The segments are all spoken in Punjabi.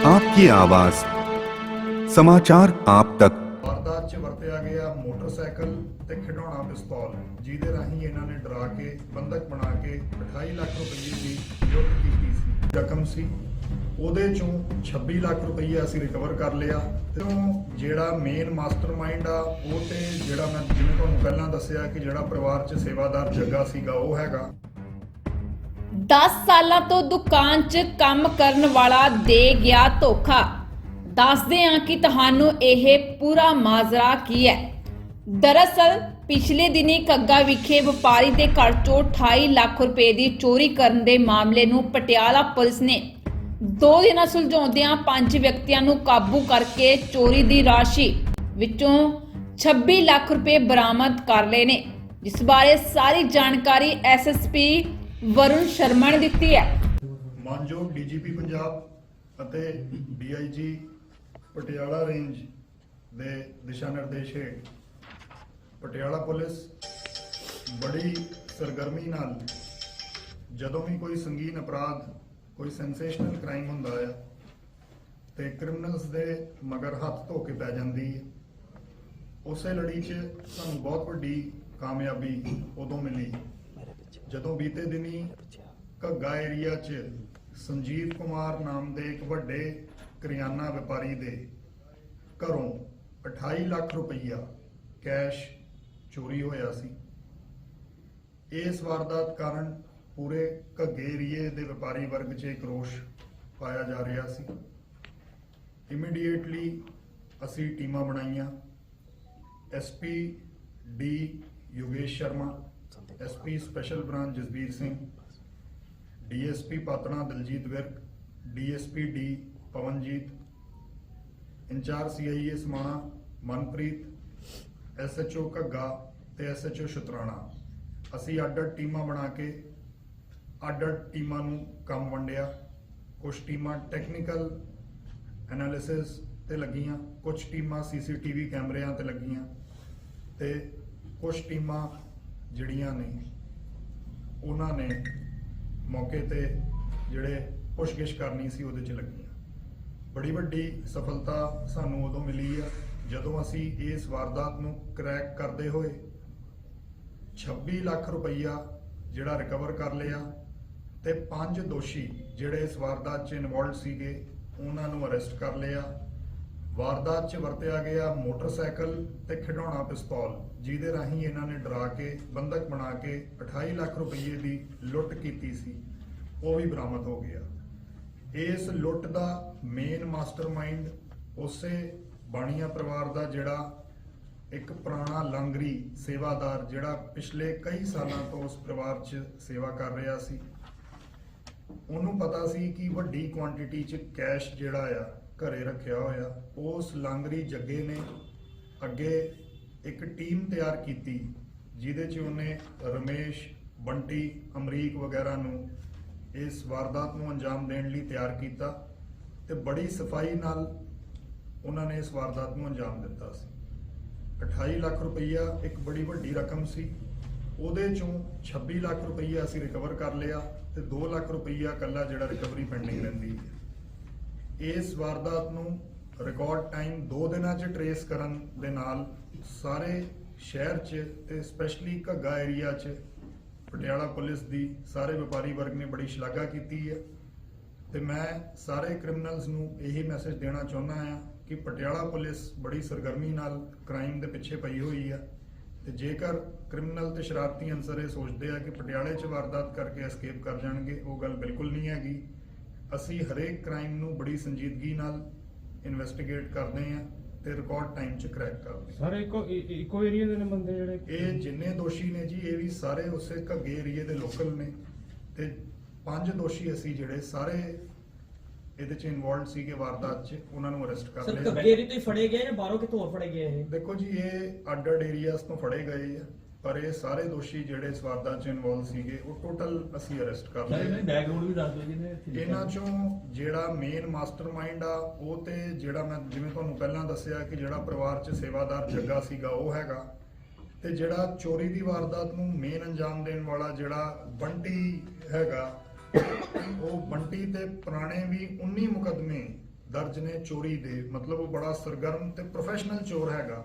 आपकी आवाज समाचार आप तक ਵਾਰਦਾਤ 'ਚ ਵਰਤਿਆ ਗਿਆ ਮੋਟਰਸਾਈਕਲ ਤੇ ਖਿਡੌਣਾ ਪਿਸਤੌਲ ਜਿਹਦੇ ਰਾਹੀਂ ਇਹਨਾਂ ਨੇ ਡਰਾ ਕੇ ਬੰਦਕ ਬਣਾ ਕੇ 28 ਲੱਖ ਰੁਪਏ ਦੀ ਲੁੱਟ ਕੀਤੀ ਸੀ ਰਕਮ ਸੀ ਉਹਦੇ ਚੋਂ 26 ਲੱਖ ਰੁਪਏ ਅਸੀਂ ਰਿਕਵਰ ਕਰ ਲਿਆ ਤੇ ਉਹ ਜਿਹੜਾ ਮੇਨ ਮਾਸਟਰਮਾਈਂਡ ਆ ਉਹ ਤੇ ਜਿਹੜਾ ਮੈਂ ਜਿਵੇਂ ਤੁਹਾਨੂੰ ਪਹਿਲਾਂ ਦੱਸਿਆ ਕਿ ਜਿਹੜਾ ਪਰਿਵਾਰ 'ਚ ਸੇਵਾਦਾਰ ਜੱਗਾ ਸੀਗਾ ਉਹ ਹੈਗਾ 10 ਸਾਲਾਂ ਤੋਂ ਦੁਕਾਨ 'ਚ ਕੰਮ ਕਰਨ ਵਾਲਾ ਦੇ ਗਿਆ ਧੋਖਾ। ਦੱਸਦੇ ਹਾਂ ਕਿ ਤੁਹਾਨੂੰ ਇਹ ਪੂਰਾ ਮਾਜਰਾ ਕੀ ਹੈ। ਦਰਅਸਲ, ਪਿਛਲੇ ਦਿਨੀ ਕੱਗਾ ਵਿਖੇ ਵਪਾਰੀ ਦੇ ਘਰ ਚੋਂ 28 ਲੱਖ ਰੁਪਏ ਦੀ ਚੋਰੀ ਕਰਨ ਦੇ ਮਾਮਲੇ ਨੂੰ ਪਟਿਆਲਾ ਪੁਲਿਸ ਨੇ ਦੋ ਦਿਨਾਂ ਸੁਲਝਾਉਂਦਿਆਂ ਪੰਜ ਵਿਅਕਤੀਆਂ ਨੂੰ ਕਾਬੂ ਕਰਕੇ ਚੋਰੀ ਦੀ ਰਾਸ਼ੀ ਵਿੱਚੋਂ 26 ਲੱਖ ਰੁਪਏ ਬਰਾਮਦ ਕਰ ਲਏ ਨੇ। ਜਿਸ ਬਾਰੇ ਸਾਰੀ ਜਾਣਕਾਰੀ ਐਸਐਸਪੀ ਵਰੁਣ ਸ਼ਰਮਾ ਨੇ ਦਿੱਤੀ ਹੈ। ਮਾਨਯੋਗ ਡੀਜੀਪੀ ਪੰਜਾਬ ਅਤੇ ਡੀਆਈਜੀ ਪਟਿਆਲਾ ਰੇਂਜ ਦੇ ਦਿਸ਼ਾ ਨਿਰਦੇਸ਼ ਹੇਠ ਪਟਿਆਲਾ ਪੁਲਿਸ ਬੜੀ ਸਰਗਰਮੀ ਨਾਲ ਜਦੋਂ ਵੀ ਕੋਈ ਸੰਗੀਨ ਅਪਰਾਧ, ਕੋਈ ਸੈਂਸੇਸ਼ਨਲ ਕ੍ਰਾਈਮ ਹੁੰਦਾ ਹੈ ਤੇ ਕ੍ਰਿਮੀਨਲਸ ਦੇ ਮਗਰ ਹੱਥ ਧੋ ਕੇ ਪੈ ਜਾਂਦੀ ਹੈ ਉਸੇ ਲੜੀ 'ਚ ਸਾਨੂੰ ਬਹੁਤ ਵੱਡੀ ਕਾਮਯਾਬੀ ਉਦੋਂ ਮਿਲੀ। ਜਦੋਂ ਬੀਤੇ ਦਿਨੀ ਘੱਗਾ ਏਰੀਆ 'ਚ ਸੰਜੀਵ ਕੁਮਾਰ ਨਾਮ ਦੇ ਇੱਕ ਵੱਡੇ ਕਰਿਆਨਾ ਵਪਾਰੀ ਦੇ ਘਰੋਂ 28 ਲੱਖ ਰੁਪਈਆ ਕੈਸ਼ ਚੋਰੀ ਹੋਇਆ ਸੀ। ਇਸ ਵਾਰਦਾਤ ਕਾਰਨ ਪੂਰੇ ਘੱਗੇ ਏਰੀਏ ਦੇ ਵਪਾਰੀ ਵਰਗ 'ਚ ਇੱਕ ਰੋਸ਼ ਪਾਇਆ ਜਾ ਰਿਹਾ ਸੀ। ਇਮੀਡੀਏਟਲੀ ਅਸੀਂ ਟੀਮਾਂ ਬਣਾਈਆਂ। SP D Yogesh Sharma SP special branch Jasbir Singh DSP Patran Daljit Virk DSP D Pavanjit incharge CIA Samana Manpreet SHO Ghagga ਤੇ ਐਸਐਚਓ ਸ਼ਤਰਾਣਾ। ਅਸੀਂ ਅੱਡ-ਅੱਡ ਟੀਮਾਂ ਬਣਾ ਕੇ ਅੱਡ-ਅੱਡ ਟੀਮਾਂ ਨੂੰ ਕੰਮ ਵੰਡਿਆ। ਕੁਝ ਟੀਮਾਂ ਟੈਕਨੀਕਲ ਐਨਾਲਿਸਿਸ ਤੇ ਲੱਗੀਆਂ ਕੁਝ ਟੀਮਾਂ ਸੀਸੀਟੀਵੀ ਕੈਮਰਿਆਂ ਤੇ ਲੱਗੀਆਂ ਤੇ ਕੁਝ ਟੀਮਾਂ ਜਿਹੜੀਆਂ ਨੇ, ਉਹਨਾਂ ਨੇ ਮੌਕੇ ਤੇ ਜਿਹੜੇ ਪੁੱਛਗਿੱਛ ਕਰਨੀ ਸੀ ਉਹਦੇ 'ਚ ਲੱਗੀਆਂ। ਬੜੀ ਵੱਡੀ ਸਫਲਤਾ ਸਾਨੂੰ ਉਦੋਂ ਮਿਲੀ ਆ, ਜਦੋਂ ਅਸੀਂ ਇਸ ਵਾਰਦਾਤ ਨੂੰ ਕਰੈਕ ਕਰਦੇ ਹੋਏ 26 ਲੱਖ ਰੁਪਈਆ ਜਿਹੜਾ ਰਿਕਵਰ ਕਰ ਲਿਆ ਤੇ ਪੰਜ ਦੋਸ਼ੀ ਜਿਹੜੇ ਇਸ ਵਾਰਦਾਤ 'ਚ ਇਨਵੋਲਡ ਸੀਗੇ, ਉਹਨਾਂ ਨੂੰ ਅਰੈਸਟ ਕਰ ਲਿਆ। ਵਾਰਦਾਤ 'ਚ ਵਰਤਿਆ ਗਿਆ ਮੋਟਰਸਾਈਕਲ ਤੇ ਖਿਡੌਣਾ ਪਿਸਤੌਲ, ਜਿਹਦੇ ਰਾਹੀਂ ਇਹਨਾਂ ਨੇ ਡਰਾ ਕੇ ਬੰਦਕ ਬਣਾ ਕੇ 28 ਲੱਖ ਰੁਪਏ ਦੀ ਲੁੱਟ ਕੀਤੀ ਸੀ। ਉਹ ਵੀ ਬਰਾਮਦ ਹੋ ਗਿਆ। ਇਸ ਲੁੱਟ ਦਾ ਮੇਨ ਮਾਸਟਰਮਾਈਂਡ ਉਸੇ ਬਾਣੀਆ ਪਰਿਵਾਰ ਦਾ ਜਿਹੜਾ ਇੱਕ ਪੁਰਾਣਾ ਲੰਗਰੀ ਸੇਵਾਦਾਰ, ਜਿਹੜਾ ਪਿਛਲੇ ਕਈ ਸਾਲਾਂ ਤੋਂ ਉਸ ਪਰਿਵਾਰ 'ਚ ਸੇਵਾ ਕਰ ਰਿਹਾ ਸੀ। ਉਹਨੂੰ ਪਤਾ ਸੀ ਕਿ ਵੱਡੀ ਕੁਆਂਟੀਟੀ 'ਚ ਕੈਸ਼ ਜਿਹੜਾ ਆ ਘਰੇ ਰੱਖਿਆ ਹੋਇਆ। ਉਸ ਲਾਂਗਰੀ ਜੱਗੇ ਨੇ ਅੱਗੇ ਇੱਕ ਟੀਮ ਤਿਆਰ ਕੀਤੀ, ਜਿਹਦੇ 'ਚ ਉਹਨੇ ਰਮੇਸ਼, ਬੰਟੀ, ਅਮਰੀਕ ਵਗੈਰਾ ਨੂੰ ਇਸ ਵਾਰਦਾਤ ਨੂੰ ਅੰਜਾਮ ਦੇਣ ਲਈ ਤਿਆਰ ਕੀਤਾ ਤੇ ਬੜੀ ਸਫ਼ਾਈ ਨਾਲ ਉਹਨਾਂ ਨੇ ਇਸ ਵਾਰਦਾਤ ਨੂੰ ਅੰਜਾਮ ਦਿੱਤਾ ਸੀ। 28 ਲੱਖ ਰੁਪਈਆ ਇੱਕ ਬੜੀ ਵੱਡੀ ਰਕਮ ਸੀ। ਉਹਦੇ ਚੋਂ 26 ਲੱਖ ਰੁਪਈਆ ਅਸੀਂ ਰਿਕਵਰ ਕਰ ਲਿਆ ਤੇ 2 ਲੱਖ ਰੁਪਈਆ ਕੱਲਾ ਜਿਹੜਾ ਰਿਕਵਰੀ ਪੈਂਡਿੰਗ ਰਹਿੰਦੀ ਹੈ। ਇਸ ਵਾਰਦਾਤ ਨੂੰ ਰਿਕਾਰਡ ਟਾਈਮ 2 ਦਿਨਾਂ 'ਚ ਟਰੇਸ ਕਰਨ ਦੇ ਨਾਲ ਸਾਰੇ ਸ਼ਹਿਰ 'ਚ ਤੇ ਸਪੈਸ਼ਲੀ ਘੱਗਾ ਏਰੀਆ 'ਚ ਪਟਿਆਲਾ ਪੁਲਿਸ ਦੀ ਸਾਰੇ ਵਪਾਰੀ ਵਰਗ ਨੇ ਬੜੀ ਸ਼ਲਾਘਾ ਕੀਤੀ ਹੈ। ਤੇ ਮੈਂ ਸਾਰੇ ਕ੍ਰਿਮੀਨਲਸ ਨੂੰ ਇਹੀ ਮੈਸੇਜ ਦੇਣਾ ਚਾਹੁੰਦਾ ਹਾਂ ਕਿ ਪਟਿਆਲਾ ਪੁਲਿਸ ਬੜੀ ਸਰਗਰਮੀ ਨਾਲ ਕ੍ਰਾਈਮ ਦੇ ਪਿੱਛੇ ਪਈ ਹੋਈ ਆ ਤੇ ਜੇਕਰ ਕ੍ਰਿਮੀਨਲ ਤੇ ਸ਼ਰਾਰਤੀ ਅਨਸਰ ਇਹ ਸੋਚਦੇ ਆ ਕਿ ਪਟਿਆਲੇ 'ਚ ਵਾਰਦਾਤ ਕਰਕੇ ਐਸਕੇਪ ਕਰ ਜਾਣਗੇ, ਉਹ ਗੱਲ ਬਿਲਕੁਲ ਨਹੀਂ ਹੈਗੀ। ਅਸੀਂ ਹਰੇਕ ਕ੍ਰਾਈਮ ਨੂੰ ਬੜੀ ਸੰਜੀਦਗੀ ਨਾਲ ਇਨਵੈਸਟੀਗੇਟ ਕਰਦੇ ਆ ਤੇ ਰਿਕਾਰਡ ਟਾਈਮ 'ਚ ਕਰੈਕ ਕਰਦੇ ਹਾਂ। ਸਾਰੇ ਇੱਕੋ ਇ- ਇੱਕੋ ਏਰੀਆ ਦੇ ਨੇ ਬੰਦੇ ਜਿਹੜੇ? ਇਹ ਜਿੰਨੇ ਦੋਸ਼ੀ ਨੇ ਜੀ ਇਹ ਵੀ ਸਾਰੇ ਉਸੇ ਘੱਗੇ ਏਰੀਏ ਦੇ ਲੋਕਲ ਨੇ ਤੇ ਪੰਜ ਦੋਸ਼ੀ ਅਸੀਂ ਜਿਹੜੇ ਸਾਰੇ ਇਹਦੇ ਚ ਇਨਵੋਲਡ ਸੀਗੇ ਵਾਰਦਾਤ ਚ ਉਹਨਾਂ ਨੂੰ ਅਰੈਸਟ ਕਰ ਸਰ ਲਿਆ। ਕੱਗੇਰੀ ਤੋਂ ਹੀ ਫੜੇ ਗਏ ਜਾਂ ਬਾਹਰੋਂ ਕਿਤੋਂ ਹੋਰ ਫੜੇ ਗਏ ਇਹ? ਦੇਖੋ ਜੀ ਇਹ ਅੱਡ-ਅੱਡ ਏਰੀਆਸ ਤੋਂ ਫੜੇ ਗਏ ਆ। ਪਰ ਇਹ ਸਾਰੇ ਦੋਸ਼ੀ ਜਿਹੜੇ ਇਸ ਵਾਰਦਾਤ ਚ ਇਨਵੋਲਡ ਸੀਗੇ ਉਹ ਟੋਟਲ ਅਸੀਂ ਅਰੈਸਟ ਕਰ ਲਏ। ਦੀ ਬੈਕਗ੍ਰਾਉਂਡ ਵੀ ਦੱਸ ਦਿਓ ਲਿਖਿਆ ਇਹਨਾਂ ਚੋਂ ਜਿਹੜਾ ਮੇਨ ਮਾਸਟਰਮਾਈਂਡ ਆ ਉਹ ਤੇ ਜਿਹੜਾ ਮੈਂ ਜਿਵੇਂ ਤੁਹਾਨੂੰ ਪਹਿਲਾਂ ਦੱਸਿਆ ਕਿ ਜਿਹੜਾ ਪਰਿਵਾਰ 'ਚ ਸੇਵਾਦਾਰ ਜੱਗਾ ਸੀਗਾ ਉਹ ਹੈਗਾ। ਤੇ ਜਿਹੜਾ ਚੋਰੀ ਦੀ ਵਾਰਦਾਤ ਨੂੰ ਮੇਨ ਅੰਜਾਮ ਦੇਣ ਵਾਲਾ ਜਿਹੜਾ ਬੰਟੀ ਹੈਗਾ ਉਹ ਬੰਟੀ ਤੇ ਪੁਰਾਣੇ ਵੀ 19 ਮੁਕਦਮੇ ਦਰਜ ਨੇ ਚੋਰੀ ਦੇ। ਮਤਲਬ ਉਹ ਬੜਾ ਸਰਗਰਮ ਤੇ ਪ੍ਰੋਫੈਸ਼ਨਲ ਚੋਰ ਹੈਗਾ।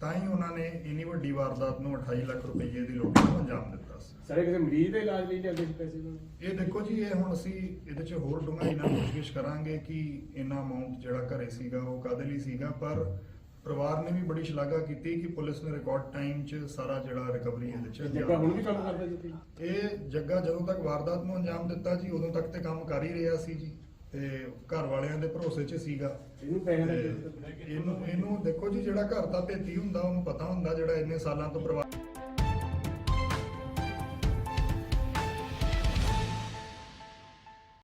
ਤਾਂ ਹੀ ਉਹਨਾਂ ਨੇ ਇੰਨੀ ਵੱਡੀ ਵਾਰਦਾਤ ਨੂੰ 28 ਲੱਖ ਰੁਪਏ ਦੀ ਲੁੱਟ ਨੂੰ ਅੰਜਾਮ ਦਿੱਤਾ ਸੀ। ਸਾਰੇ ਕਿਸੇ ਮਰੀਜ਼ ਦੇ ਇਲਾਜ ਲਈ ਜਾਂਦੇ ਸੀ ਪੈਸੇ ਨੂੰ? ਇਹ ਦੇਖੋ ਜੀ ਇਹ ਹੁਣ ਅਸੀਂ ਇਹਦੇ 'ਚ ਹੋਰ ਡੂੰਘਾਈ ਨਾਲ ਕੋਸ਼ਿਸ਼ ਕਰਾਂਗੇ ਕਿ ਇੰਨਾ ਅਮਾਉਂਟ ਜਿਹੜਾ ਘਰੇ ਸੀਗਾ ਉਹ ਕਾਦੇ ਲਈ ਸੀਗਾ? ਪਰ ਪਰਿਵਾਰ ਨੇ ਵੀ ਬੜੀ ਸ਼ਲਾਘਾ ਕੀਤੀ ਕਿ ਪੁਲਿਸ ਨੇ ਰਿਕਾਰਡ ਟਾਈਮ 'ਚ ਸਾਰਾ ਜਿਹੜਾ ਰਿਕਵਰੀ ਇਹਦੇ 'ਚ ਜੱਗਾ ਹੁਣ ਵੀ ਕੰਮ ਕਰਦਾ ਜੀ ਇਹ ਜੱਗਾ ਜਦੋਂ ਤੱਕ ਵਾਰਦਾਤ ਨੂੰ ਅੰਜਾਮ ਦਿੱਤਾ ਜੀ ਉਦੋਂ ਤੱਕ ਤੇ ਕੰਮ ਕਰ ਹੀ ਰਿਹਾ ਸੀ ਜੀ। ਤੇ ਘਰ ਵਾਲਿਆਂ ਦੇ ਭਰੋਸੇ 'ਚ ਸੀਗਾ। ਇਹਨੂੰ ਪੈਸੇ ਤੇ ਇਹਨੂੰ ਇਹਨੂੰ ਦੇਖੋ ਜੀ ਜਿਹੜਾ ਘਰ ਦਾ ਭੇਤੀ ਹੁੰਦਾ, ਉਹਨੂੰ ਪਤਾ ਹੁੰਦਾ ਜਿਹੜਾ ਇੰਨੇ ਸਾਲਾਂ ਤੋਂ ਪਰਿਵਾਰ